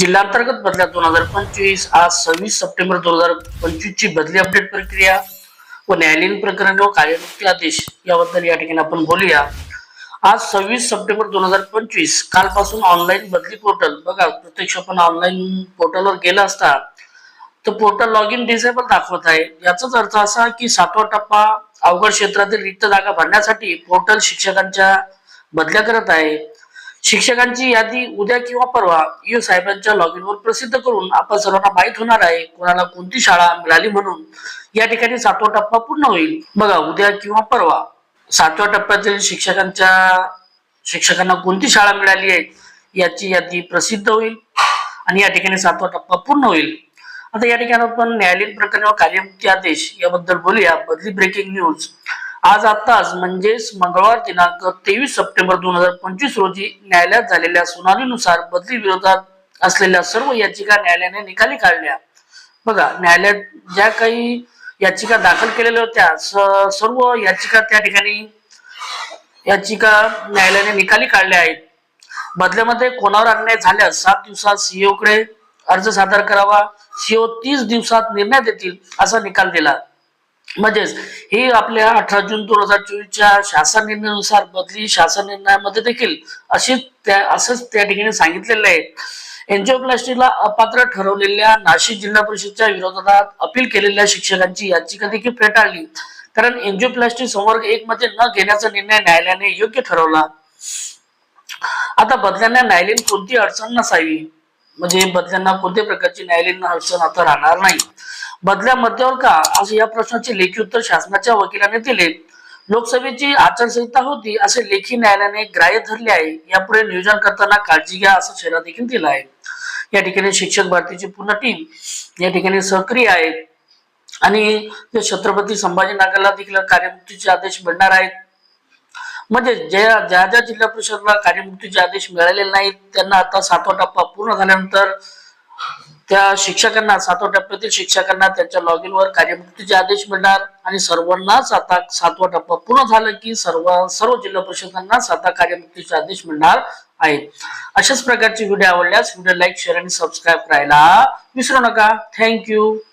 जिल्हांतर्गत बदल्या दोन हजार पंचवीस आज सव्वीस सप्टेंबर दोन हजार पंचवीस ची बदली अपडेट प्रक्रिया व न्यायालयीन प्रकरण व कार्यमुक्ती आदेश याबद्दल या ठिकाणी आपण बोलूया. आज सव्वीस सप्टेंबर दोन हजार पंचवीस कालपासून ऑनलाईन बदली पोर्टल बघा प्रत्यक्ष आपण ऑनलाईन पोर्टलवर गेला असता तर पोर्टल लॉग इन डिसेबल दाखवत आहे. याचाच अर्थ असा की सातवा टप्पा अवघड क्षेत्रातील रिक्त जागा भरण्यासाठी पोर्टल शिक्षकांच्या बदल्या करत आहे. शिक्षकांची यादी उद्या किंवा परवा यू साहेबांच्या लॉग इन वर प्रसिद्ध करून आपण सर्वांना माहीत होणार आहे कोणाला कोणती शाळा मिळाली म्हणून. या ठिकाणी सातवा टप्पा पूर्ण होईल. बघा उद्या किंवा परवा सातव्या टप्प्यातील शिक्षकांच्या शिक्षकांना कोणती शाळा मिळाली आहे याची यादी प्रसिद्ध होईल. आणि या ठिकाणी सातवा टप्पा पूर्ण होईल. आता या ठिकाणी आपण न्यायालयीन प्रकरण व कार्यमुक्ती आदेश याबद्दल बोलूया. बदली ब्रेकिंग न्यूज आज आताच म्हणजेच मंगळवार दिनांक तेवीस सप्टेंबर दोन हजार पंचवीस रोजी न्यायालयात झालेल्या सुनावणीनुसार बदली विरोधात असलेल्या सर्व याचिका न्यायालयाने निकाली काढल्या. बघा न्यायालयात ज्या काही याचिका दाखल केलेल्या होत्या सर्व याचिका त्या ठिकाणी याचिका न्यायालयाने निकाली काढल्या आहेत. बदल्यामध्ये कोणावर अन्याय झाल्यास सात दिवसात सीओ कडे अर्ज सादर करावा सीओ तीस दिवसात निर्णय देतील असा निकाल दिला. म्हणजेच हे आपल्या अठरा जून दोन हजार चोवीसच्या शासन निर्णयानुसार बदली शासन निर्णयामध्ये देखील अशी त्या असंच त्या ठिकाणी सांगितलेलं आहे. एन्जिओप्लास्टीला अपात्र ठरवलेल्या नाशिक जिल्हा परिषदच्या विरोधात अपील केलेल्या शिक्षकांची याचिका देखील फेटाळली. कारण एन्जिओप्लास्टी संवर्ग एक मध्ये न घेण्याचा निर्णय न्यायालयाने योग्य ठरवला. आता बदल्यांना न्यायालयीन कोणती अडचण नसावी? म्हणजे बदल्यांना कोणत्या प्रकारची न्यायालयीन अडचण आता राहणार नाही? बदल्या मध्यावर का? असं या प्रश्नाचे लेखी उत्तर शासनाच्या वकिलाने दिले. लोकसभेची आचारसंहिता होती असे लेखी न्यायालयाने ग्राह्य धरले आहे. यापुढे नियोजन करताना काळजी घ्या असा शेरा देखील दिला आहे. या ठिकाणी शिक्षक भारतीची पूर्ण टीम या ठिकाणी सक्रिय आहे. आणि ते छत्रपती संभाजीनगरला देखील कार्यमुक्तीचे आदेश मिळणार आहेत म्हणजे ज्या ज्या ज्या जिल्हा परिषदला कार्यमुक्तीचे आदेश मिळालेले नाहीत त्यांना आता सातवा टप्पा पूर्ण झाल्यानंतर त्या शिक्षकांना सातव्या टप्प्यातील शिक्षकांना त्यांच्या लॉग इन वर कार्यमुक्तीचे आदेश मिळणार आणि सर्वांनाच आता सातवा टप्पा पूर्ण झालं की सर्व सर्व जिल्हा परिषदांना साता कार्यमुक्तीचे आदेश मिळणार आहेत. अशाच प्रकारचे व्हिडिओ आवडल्यास व्हिडिओ लाईक शेअर आणि सबस्क्राईब करायला विसरू नका. थँक्यू